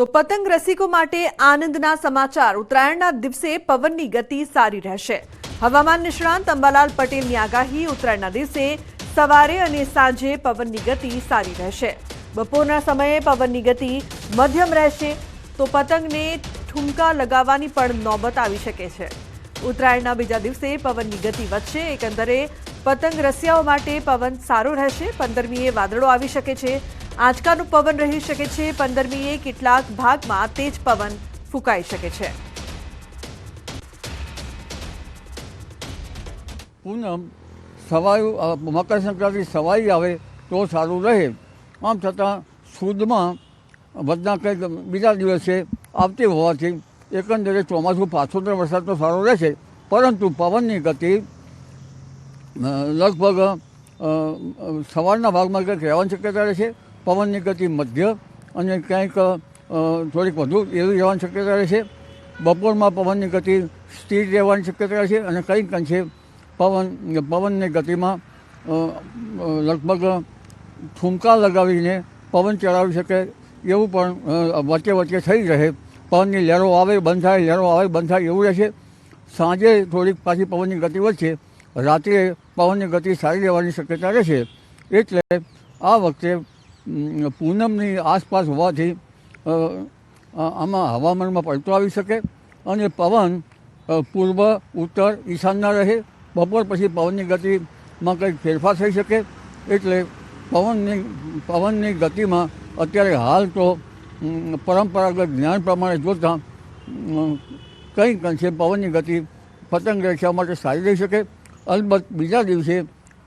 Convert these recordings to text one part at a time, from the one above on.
તો પતંગ રસિકો માટે આનંદના સમાચાર. ઉત્તરાયણના દિવસે પવનની ગતિ સારી રહેશે. હવામાન નિષ્ણાંત અંબાલાલ પટેલની આગાહી. ઉત્તરાયણના દિવસે સવારે અને સાંજે પવનની ગતિ સારી રહેશે. બપોરના સમયે પવનની ગતિ મધ્યમ રહેશે. તો પતંગને ઠુમકા લગાવવાની પણ નોબત આવી શકે છે. ઉત્તરાયણના બીજા દિવસે પવનની ગતિ વધશે. એકંદરે પતંગ રસિયાઓ માટે પવન સારો રહેશે. પંદરમીએ વાદળો આવી શકે છે. આંચકાનું પવન રહી શકે છે. પંદરમીએ કેટલાક ભાગમાં તેજ પવન ફૂંકાઈ શકે છે. પૂનમ સવાયું મકર સંક્રાંતિ સવાઈ આવે તો સારું રહે. આમ છતાં સુદમાં વધના કંઈક બીજા દિવસે આવતી હોવાથી એકંદરે ચોમાસું પાછોતર વરસાદ તો સારો રહેશે. પરંતુ પવનની ગતિ લગભગ સવારના ભાગમાં કંઈક રહેવાની શક્યતા રહેશે. પવનની ગતિ મધ્ય અને ક્યાંક થોડીક વધુ એવી રહેવાની શક્યતા રહેશે બપોરમાં પવનની ગતિ સ્થિર રહેવાની શક્યતા રહેશે અને કંઈક અંશે પવન, પવનની ગતિમાં લગભગ ઠુમકા લગાવીને પવન ચડાવી શકે એવું પણ વચ્ચે વચ્ચે થઈ રહે. પવનની લહેરો આવે બંધ થાય લહેરો આવે બંધ થાય એવું રહેશે સાંજે થોડીક પાછી પવનની ગતિ વધશે. રાત્રે પવનની ગતિ સારી રહેવાની શક્યતા રહેશે એટલે આ વખતે પૂનમની આસપાસ હોવાથી આમાં હવામાનમાં પલટો આવી શકે અને પવન પૂર્વ, ઉત્તર ઈશાનના રહે. બપોર પછી પવનની ગતિમાં કંઈક ફેરફાર થઈ શકે એટલે પવનની પવનની ગતિમાં અત્યારે હાલ તો પરંપરાગત જ્ઞાન પ્રમાણે જોતાં કંઈક અંશે પવનની ગતિ પતંગ રક્ષા માટે સારી રહી શકે. અલબત્ત બીજા દિવસે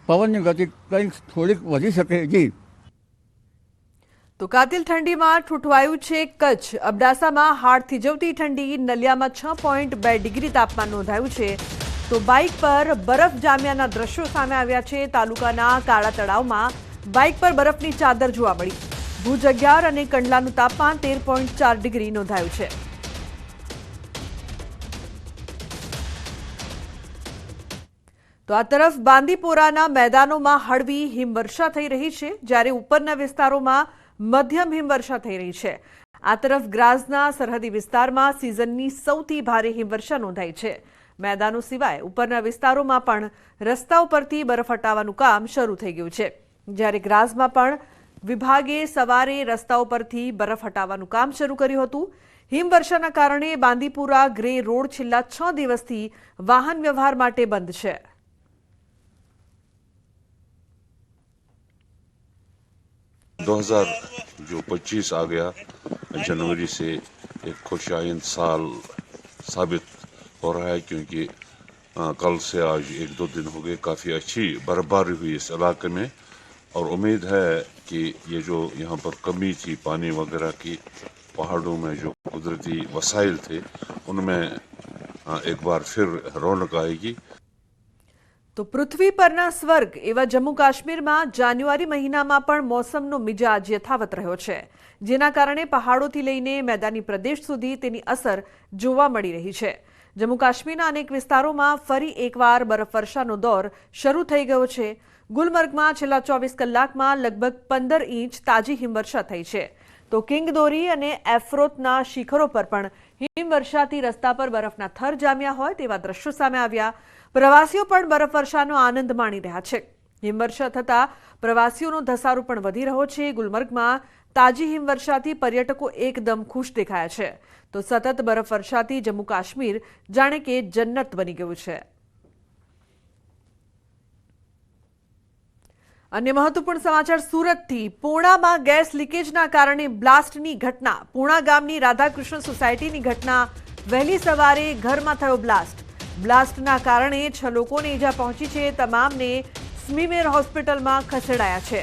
પવનની ગતિ કંઈક થોડીક વધી શકે. જી. તો કાતિલ ઠંડીમાં ઠૂઠવાયું છે કચ્છ. અબડાસામાં હાડ થીજવતી ઠંડી, નલિયામાં છ પોઈન્ટ બે ડિગ્રી તાપમાન નોંધાયું છે. તો બાઇક પર બરફ જામ્યાના દ્રશ્યો સામે આવ્યા છે. તાલુકાના કાળા તળાવમાં બાઇક પર બરફની ચાદર જોવા મળી. ભુજ અગિયાર અને કંડલાનું તાપમાન તેર પોઈન્ટ ચાર ડિગ્રી નોંધાયું છે. તો આ તરફ બાંદીપોરાના મેદાનોમાં હળવી હિમવર્ષા થઈ રહી છે. જ્યારે ઉપરના વિસ્તારોમાં મધ્યમ હિમવર્ષા થઈ રહી છે. આ તરફ ગ્રાઝના સરહદી વિસ્તારમાં સિઝનની સૌથી ભારે હિમવર્ષા નોંધાઈ છે. મેદાનો સિવાય ઉપરના વિસ્તારોમાં પણ રસ્તાઓ પરથી બરફ હટાવવાનું કામ શરૂ થઈ ગયું છે. જ્યારે ગ્રાઝમાં પણ વિભાગે સવારે રસ્તાઓ પરથી બરફ હટાવવાનું કામ શરૂ કર્યું હતું. હિમવર્ષાના કારણે બાંદીપુરા ગ્રે રોડ છેલ્લા છ દિવસથી વાહન વ્યવહાર માટે બંધ છે. دو ہزار جو پچیس آ گیا، جنوری سے ایک خوش آئین سال ثابت ہو رہا ہے کیونکہ کل سے آج ایک دو دن ہو گئے، کافی اچھی برفباری ہوئی اس علاقے میں۔ اور امید ہے کہ یہ جو یہاں پر کمی تھی، پانی وغیرہ کی، پہاڑوں میں جو قدرتی وسائل تھے، ان میں ایک بار پھر رونق آئے گی۔ તો પૃથ્વી પરના સ્વર્ગ એવા જમ્મુ કાશ્મીરમાં જાન્યુઆરી મહિનામાં પણ મોસમનો મિજાજ યથાવત રહ્યો છે. જેના કારણે પહાડોથી લઈને મેદાની પ્રદેશ સુધી તેની અસર જોવા મળી રહી છે. જમ્મુ કાશ્મીરના અનેક વિસ્તારોમાં ફરી એકવાર બરફવર્ષાનો દોર શરૂ થઈ ગયો છે. ગુલમર્ગમાં છેલ્લા ચોવીસ કલાકમાં લગભગ પંદર ઇંચ તાજી હિમવર્ષા થઈ છે. તો કિંગદોરી અને એફ્રોતના શિખરો પર પણ હિમવર્ષાથી રસ્તા પર બરફના થર જામ્યા હોય તેવા દ્રશ્યો સામે આવ્યા. પ્રવાસીઓ પણ બરફવર્ષાનો આનંદ માણી રહ્યા છે. હિમવર્ષા થતાં પ્રવાસીઓનો ધસારો પણ વધી રહ્યો છે. ગુલમર્ગમાં તાજી હિમવર્ષાથી પર્યટકો એકદમ ખુશ દેખાયા છે. તો સતત બરફવર્ષાથી જમ્મુ કાશ્મીર જાણે કે જન્નત બની ગયું છે. અન્ય મહત્વપૂર્ણ સમાચાર સુરતથી. પૂણામાં ગેસ લીકેજના કારણે બ્લાસ્ટની ઘટના. પૂણા ગામની રાધાકૃષ્ણ સોસાયટીની ઘટના. વહેલી સવારે ઘરમાં થયો બ્લાસ્ટ. બ્લાસ્ટના કારણે છ લોકોને ઈજા પહોંચી છે. તમામને સ્મીમેર હોસ્પિટલમાં ખસેડાયા છે.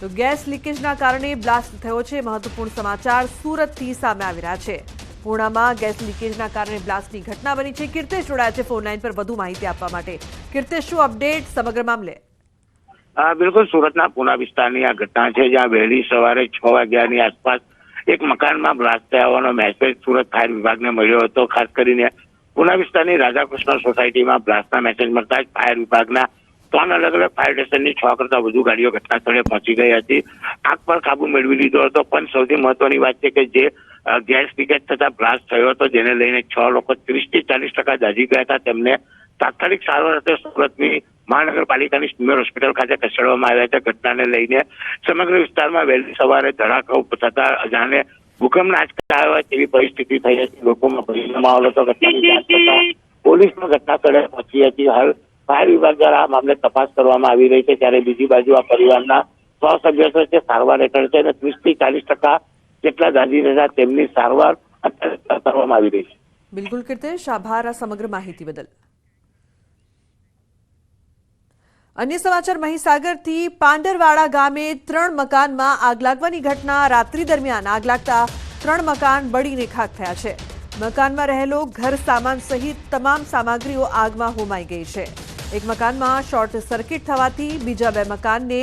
તો ગેસ લીકેજના કારણે બ્લાસ્ટ થયો છે. મહત્વપૂર્ણ સમાચાર સુરતથી સામે આવી રહ્યા છે. પૂર્ણામાં ગેસ લીકેજના કારણે બ્લાસ્ટની ઘટના બની છે. કીર્તેશ જોડાયા છે ફોન લાઈન પર વધુ માહિતી આપવા માટે. કીર્તેશ, શું અપડેટ? સમગ્ર મામલે. બિલકુલ સુરતના પુના વિસ્તારની આ ઘટના છે, જ્યાં વહેલી સવારે છ વાગ્યાની આસપાસ એક મકાનમાં બ્લાસ્ટ થયા હોવાનો મેસેજ સુરત ફાયર વિભાગને મળ્યો હતો. ખાસ કરીને પુના વિસ્તારની રાધાકૃષ્ણ સોસાયટીમાં બ્લાસ્ટના મેસેજ મળતા જ ફાયર વિભાગના ત્રણ અલગ અલગ ફાયર સ્ટેશનની છ કરતા વધુ ગાડીઓ ઘટના સ્થળે પહોંચી ગઈ હતી. આગ પર કાબુ મેળવી લીધો હતો, પણ સૌથી મહત્વની વાત છે કે જે ગેસ લીકેજ થતા બ્લાસ્ટ થયો હતો, જેને લઈને છ લોકો ત્રીસથી ચાલીસ ટકા દાઝી ગયા હતા. તેમને તાત્કાલિક સારવાર અર્થે સુરતની મહાનગરપાલિકાની સિવિલ હોસ્પિટલ ખાતે ખસેડવામાં આવ્યા છે ઘટનાને લઈને સમગ્ર વિસ્તારમાં વહેલી સવારે ધડાકો થતા અજાણે ભૂકંપના આંચકા આવ્યા તેવી પરિસ્થિતિ થઈ હતી. લોકોમાં ભયનો માહોલ હતો ઘટનાની જાણ થતા પોલીસ પણ ઘટના સ્થળે પહોંચી હતી. હાલ ફાયર વિભાગ દ્વારા આ મામલે તપાસ કરવામાં આવી રહી છે. ત્યારે બીજી બાજુ આ પરિવારના સો સભ્યો છે સારવાર હેઠળ છે અને ત્રીસથી ચાલીસ ટકા જેટલા દાઝી રહેતા તેમની સારવાર કરવામાં આવી રહી છે. બિલકુલ કીર્તેશ આભાર આ સમગ્ર માહિતી બદલ. અન્ય સમાચાર મહીસાગરથી પાંડરવાડા ગામે ત્રણ મકાનમાં આગ લાગવાની ઘટના રાત્રિ દરમિયાન આગ લાગતા ત્રણ મકાન બળીને ખાક થયા છે. મકાનમાં રહેલો ઘર સામાન સહિત તમામ સામગ્રીઓ આગમાં હોમાઈ ગઈ છે. એક મકાનમાં શોર્ટ સર્કિટ થવાથી બીજા બે મકાનને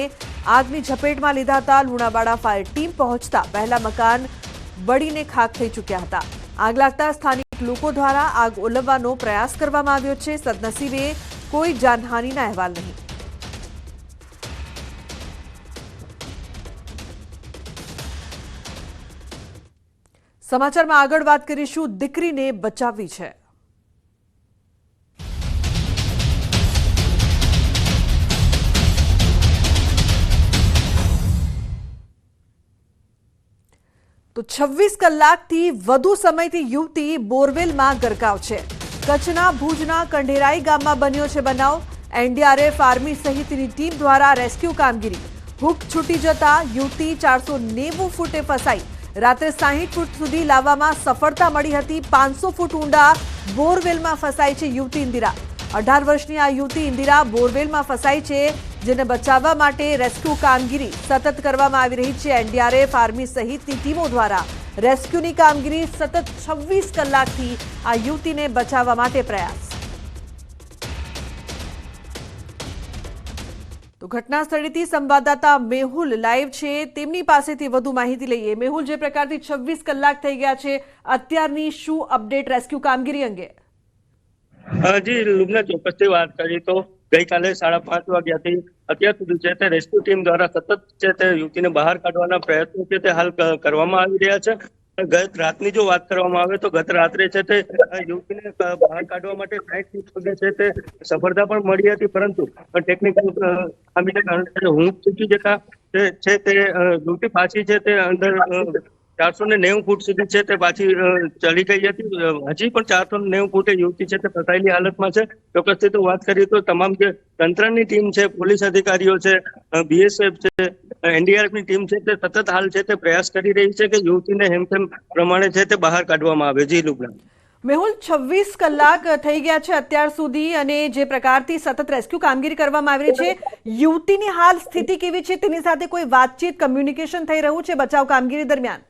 આગની ઝપેટમાં લીધા હતા લુણાવાડા ફાયર ટીમ પહોંચતા પહેલા મકાન બળીને ખાક થઈ ચૂક્યા હતા. આગ લાગતા સ્થાનિક લોકો દ્વારા આગ ઓલવવાનો પ્રયાસ કરવામાં આવ્યો છે. સદનસીબે કોઈ જાનહાનિના અહેવાલ નહીં. સમાચારમાં આગળ વાત કરીશું. દીકરીને બચાવવી છે. તો છવ્વીસ કલાકથી વધુ સમયથી યુવતી બોરવેલમાં ગરકાવ છે. કચ્છના ભુજના કંઢેરાઈ ગામમાં બન્યો છે બનાવ. એનડીઆરએફ આર્મી સહિતની ટીમ દ્વારા રેસ્ક્યુ કામગીરી. હુક છૂટી જતા યુવતી ચારસો નેવું ફૂટે ફસાઈ. રાત્રે સાહીઠ ફૂટ સુધી લાવવામાં સફળતા મળી હતી. પાંચસો ફૂટ ઊંડા બોરવેલમાં ફસાઈ છે યુવતી ઇન્દિરા. અઢાર વર્ષની આ યુવતી ઇન્દિરા બોરવેલમાં ફસાઈ છે, જેને બચાવવા માટે રેસ્ક્યુ કામગીરી સતત કરવામાં આવી રહી છે. એનડીઆરએફ, આર્મી સહિતની ટીમો દ્વારા રેસ્ક્યુની કામગીરી સતત છવ્વીસ કલાકથી આ યુવતીને બચાવવા માટે પ્રયાસ. તો ઘટના સંવાદદાતા મેહુલ લાઈવ છે. તેમની પાસેથી વધુ માહિતી લઈએ. મેહુલ, જે પ્રકારથી છવ્વીસ કલાક થઈ ગયા છે, અત્યારની શું અપડેટ રેસ્ક્યુ કામગીરી અંગે? જી લુબના ચોક્કસથી વાત કરી તો ગઈકાલે સાડા પાંચ વાગ્યાથી અત્યાર સુધી છે તે રેસ્ક્યુ ટીમ દ્વારા સતત છે તે યુવતીને બહાર કાઢવાના પ્રયત્નો છે તે હાલ કરવામાં આવી રહ્યા છે. ગત રાતની જો વાત કરવામાં આવે તો ગત રાત્રે છે તે યુવતીને બહાર કાઢવા માટે સાઈઠ ફૂટ છે તે સફળતા પણ મળી હતી, પરંતુ ટેકનિકલ ખામીને કારણે હું ચૂકી જતા છે તે યુવતી પાછી છે તે અંદર ચારસો ને નેવું ફૂટ સુધી છે તે પાછી ચડી ગઈ હતી. હજી પણ ચારસો ને નેવું ફૂટે યુવતી છે તે ફસાયેલી હાલતમાં છે. ચોક્કસથી તો વાત કરીએ તો તમામ જે તંત્રની ટીમ છે, પોલીસ અધિકારીઓ છે બીએસએફ છે એનડીઆરએફની ટીમ છે તે સતત હાલ છે તે પ્રયાસ કરી રહી છે કે યુવતીને હેમખેમ પ્રમાણે છે તે બહાર કાઢવામાં આવે. જી લુબના મેહુલ, છવ્વીસ કલાક થઈ ગયા છે અત્યાર સુધી અને જે પ્રકારથી સતત રેસ્ક્યુ કામગીરી કરવામાં આવી રહી છે, યુવતીની હાલ સ્થિતિ કેવી છે? તેની સાથે કોઈ વાતચીત કમ્યુનિકેશન થઈ રહ્યું છે બચાવ કામગીરી દરમિયાન?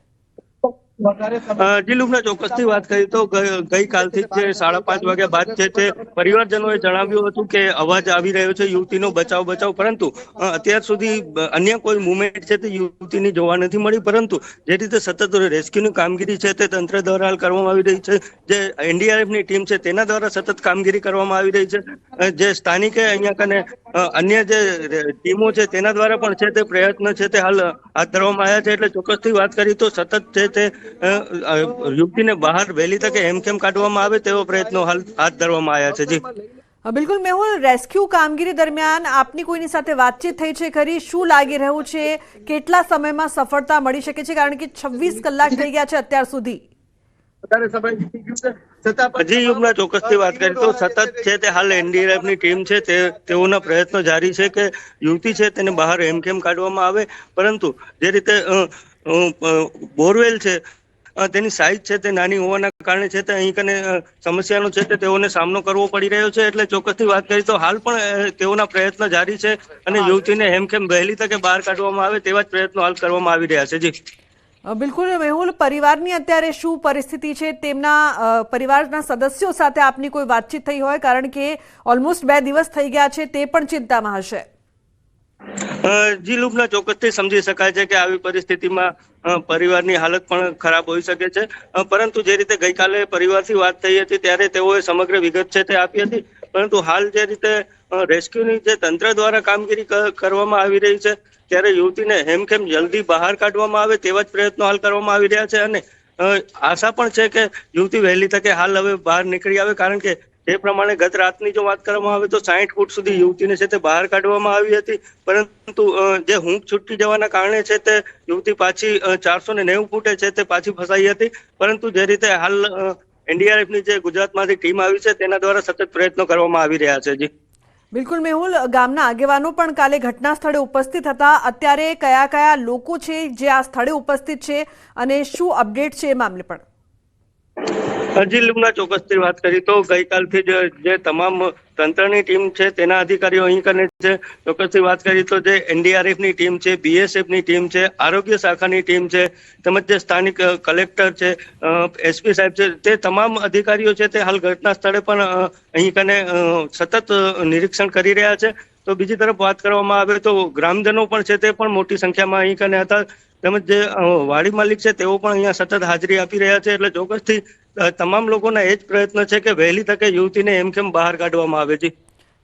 જી લુબના ચોક્કસથી વાત કરી તો ગઈકાલથી જે સાડા પાંચ વાગ્યા બાદ છે તે પરિવારજનોએ જણાવ્યું હતું કે અવાજ આવી રહ્યો છે, યુવતીનો બચાવ બચાવ, પરંતુ અત્યાર સુધી અન્ય કોઈ મુવમેન્ટ છે તે યુવતીની જોવા નથી મળી, પરંતુ, જે રીતે સતત રેસ્ક્યુની કામગીરી છે તે તંત્ર દ્વારા હાલ કરવામાં આવી રહી છે, જે એનડીઆરએફની ટીમ છે તેના દ્વારા સતત કામગીરી કરવામાં આવી રહી છે જે સ્થાનિકે અહીંયા કને અન્ય જે ટીમો છે તેના દ્વારા પણ છે તે પ્રયત્ન છે તે હાલ હાથ ધરવામાં આવ્યા છે, એટલે ચોક્કસથી વાત કરી તો સતત છે તે યુવતીને બહાર વહેલી તકે હેમખેમ કાઢવામાં આવે તેવો પ્રયત્નો હાલ હાથ ધરવામાં આવ્યા છે જી. બિલકુલ. મેહુલ રેસ્ક્યુ કામગીરી દરમિયાન આપની કોઈની સાથે વાતચીત થઈ છે ખરી? શું લાગી રહ્યું છે? કેટલા સમયમાં સફળતા મળી શકે છે? કારણ કે છવ્વીસ કલાક થઈ ગયા છે અત્યાર સુધી. હજી યુગના ચોક્કસથી વાત કરીએ તો સતત છે તે હાલ એનડીઆરએફની ટીમ છે તે તેઓના પ્રયત્નો જારી છે કે યુવતી છે તેને બહાર હેમખેમ કાઢવામાં આવે. પરંતુ જે રીતે બોરવેલ છે. તેની સાઇઝ છે તે નાની હોવાના કારણે છે તે અહીં કને સમસ્યાનો છે તે તેઓને સામનો કરવો પડી રહ્યો છે. એટલે ચોક્કસથી વાત કરીએ તો હાલ પણ તેઓના પ્રયત્ન જારી છે અને યુવતીને હેમખેમ વહેલી તકે બહાર કાઢવામાં આવે તેવા જ પ્રયત્નો હાલ કરવામાં આવી રહ્યા છે. જી. બિલકુલ મેહુલ પરિવારની અત્યારે શું પરિસ્થિતિ છે? તેમના પરિવારના સદસ્યો સાથે આપની કોઈ વાતચીત થઈ હોય? કારણ કે ઓલમોસ્ટ બે દિવસ થઈ ગયા છે તે પણ ચિંતામાં હશે. જી લુપના ચોક્કસથી સમજી શકાય છે કે આવી પરિસ્થિતિમાં પરિવારની હાલત પણ ખરાબ હોઈ શકે છે. પરંતુ જે રીતે ગઈકાલે પરિવારથી વાત થઈ હતી, ત્યારે તેઓએ સમગ્ર વિગત છે તે આપી હતી. પરંતુ હાલ જે રીતે રેસ્ક્યુની જે તંત્ર દ્વારા કામગીરી કરવામાં આવી રહી છે, ત્યારે યુવતીને હેમખેમ જલ્દી બહાર કાઢવામાં આવે તેવા જ પ્રયત્નો હાલ કરવામાં આવી રહ્યા છે. અને આશા પણ છે કે યુવતી વહેલી તકે હાલ હવે બહાર નીકળી આવે, કારણ કે જે પ્રમાણે ગત રાતની જો વાત કરવામાં આવે તો સાહીઠ ફૂટ સુધી યુવતીને છે તે બહાર કાઢવામાં આવી હતી. પરંતુ જે હુંક છૂટી જવાના કારણે છે તે યુવતી પાછી ચારસો ને નેવું ફૂટે છે તે પાછી ફસાઈ હતી. પરંતુ જે રીતે હાલ એનડીઆરએફની જે ગુજરાતમાંથી ટીમ આવી છે તેના દ્વારા સતત પ્રયત્નો કરવામાં આવી રહ્યા છે, જી. બિલકુલ મેહુલ, ગામના આગેવાનો પણ કાલે ઘટના સ્થળે ઉપસ્થિત હતા. અત્યારે કયા કયા લોકો છે, જે આ સ્થળે ઉપસ્થિત છે અને શું અપડેટ છે એ મામલે પણ? હજી ચોક્કસથી વાત કરી. તો ગઈકાલથી જ તમામ તંત્રની ટીમ છે, તેના અધિકારીઓ અહીં કને છે. ચોક્કસથી વાત કરી તો જે એનડીઆરએફની ટીમ છે, બીએસએફની ટીમ છે, આરોગ્ય શાખાની ટીમ છે, તેમજ જે સ્થાનિક કલેક્ટર છે એસપી સાહેબ છે, તે તમામ અધિકારીઓ છે, તે હાલ ઘટના સ્થળે પણ અહીં કને સતત નિરીક્ષણ કરી રહ્યા છે. તો બીજી તરફ વાત કરવામાં આવે તો ગ્રામજનો પણ છે, તે પણ મોટી સંખ્યામાં અહીં કને હતા. તેમજ જે વાડી માલિક છે, તેઓ પણ અહીંયા સતત હાજરી આપી રહ્યા છે. એટલે ચોક્કસથી તમામ લોકોના એ જ પ્રયત્ન છે કે વહેલી તકે યુવતીને એમ કેમ બહાર કાઢવામાં આવે છે?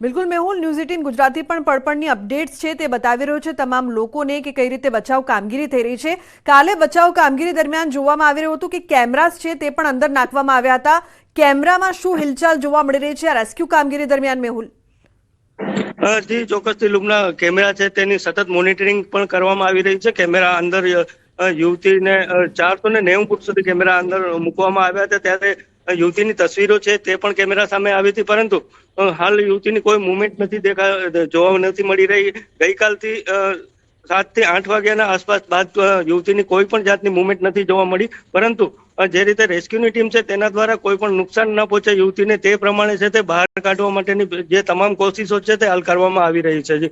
બિલકુલ મેહુલ ન્યૂઝ એટીન ગુજરાતી પણ પડપણની અપડેટ્સ છે તે બતાવી રહ્યો છે તમામ લોકોને કે કઈ રીતે બચાવ કામગીરી થઈ રહી છે. કાલે બચાવ કામગીરી દરમિયાન જોવામાં આવી રહ્યું હતું કે કેમેરાસ છે તે પણ અંદર નાખવામાં આવ્યા હતા. કેમેરામાં શું હિલચાલ જોવા મળી રહી છે આ રેસ્ક્યુ કામગીરી દરમિયાન મેહુલ? જી ચોક્કસથી લુમના કેમેરા છે તેની સતત મોનિટરિંગ પણ કરવામાં આવી રહી છે. કેમેરા અંદર યુવતીને ચારસો ને નેવું ફૂટ સુધી કેમેરા અંદર મૂકવામાં આવ્યા હતા. ત્યારે યુવતીની તસવીરો છે તે પણ કેમેરા સામે આવી હતી. પરંતુ હાલ યુવતીની કોઈ મુવમેન્ટ નથી દેખા જોવા નથી મળી રહી. ગઈકાલથી સાતથી આઠ વાગ્યાના આસપાસ બાદ યુવતીની કોઈ પણ જાતની મુવમેન્ટ નથી જોવા મળી. પરંતુ જે રીતે રેસ્ક્યુની ટીમ છે તેના દ્વારા કોઈ પણ નુકસાન ન પહોંચે. યુવતીને તે પ્રમાણે છે તે બહાર કાઢવા માટેની જે તમામ કોશિશો છે તે હાલ કરવામાં આવી રહી છે.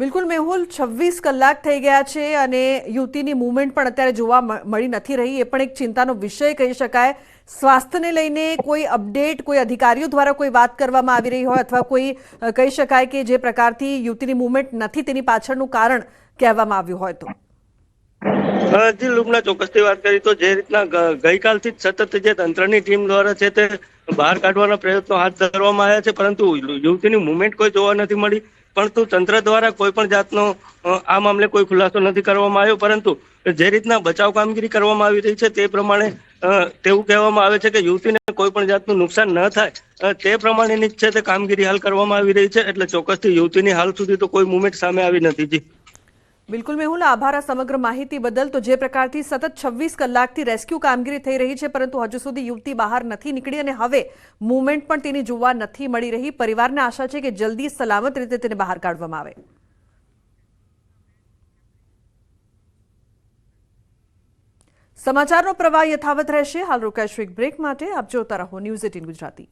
બિલકુલ મેહુલ, છવ્વીસ કલાક થઈ ગયા છે અને યુવતીની મુવમેન્ટ પણ અત્યારે જોવા મળી નથી રહી. એ પણ એક ચિંતાનો વિષય કહી શકાય. સ્વાસ્થ્યને લઈને કોઈ અપડેટ કોઈ અધિકારીઓ દ્વારા કોઈ વાત કરવામાં આવી રહી હોય અથવા કોઈ કહી શકાય કે જે પ્રકારથી યુવતીની મુવમેન્ટ નથી તેની પાછળનું કારણ કહેવામાં આવ્યું હોય તો. જી લુમના ચોક્કસથી વાત કરી તો જે રીતના ગઈકાલથી સતત જે તંત્રની ટીમ દ્વારા છે તે બહાર કાઢવાના પ્રયત્નો હાથ ધરવામાં આવ્યા છે, પરંતુ યુવતીની મુવમેન્ટ કોઈ જોવા નથી મળી. પરંતુ તંત્ર દ્વારા કોઈ પણ જાતનો આ મામલે કોઈ ખુલાસો નથી કરવામાં આવ્યો. પરંતુ જે રીતના બચાવ કામગીરી કરવામાં આવી રહી છે તે પ્રમાણે તેવું કહેવામાં આવે છે કે યુવતીને કોઈ પણ જાતનું નુકસાન ન થાય તે પ્રમાણેની જ છે તે કામગીરી હાલ કરવામાં આવી રહી છે. એટલે ચોક્કસથી યુવતીની હાલ સુધી તો કોઈ મુવમેન્ટ સામે આવી નથી જી. બિલકુલ મેહુલ આભાર આ સમગ્ર માહિતી બદલ તો જે પ્રકારથી સતત છવ્વીસ કલાકથી રેસ્ક્યુ કામગીરી થઈ રહી છે, પરંતુ હજુ સુધી યુવતી બહાર નથી નીકળી અને હવે મુવમેન્ટ પણ તેની જોવા નથી મળી રહી. પરિવારને આશા છે કે જલ્દી સલામત રીતે તેને બહાર કાઢવામાં આવે. સમાચારનો પ્રવાહ યથાવત રહેશે. હાલ રોકાઈશું બ્રેક માટે. આપ જોતા રહો ન્યૂઝ એટીન ગુજરાતી.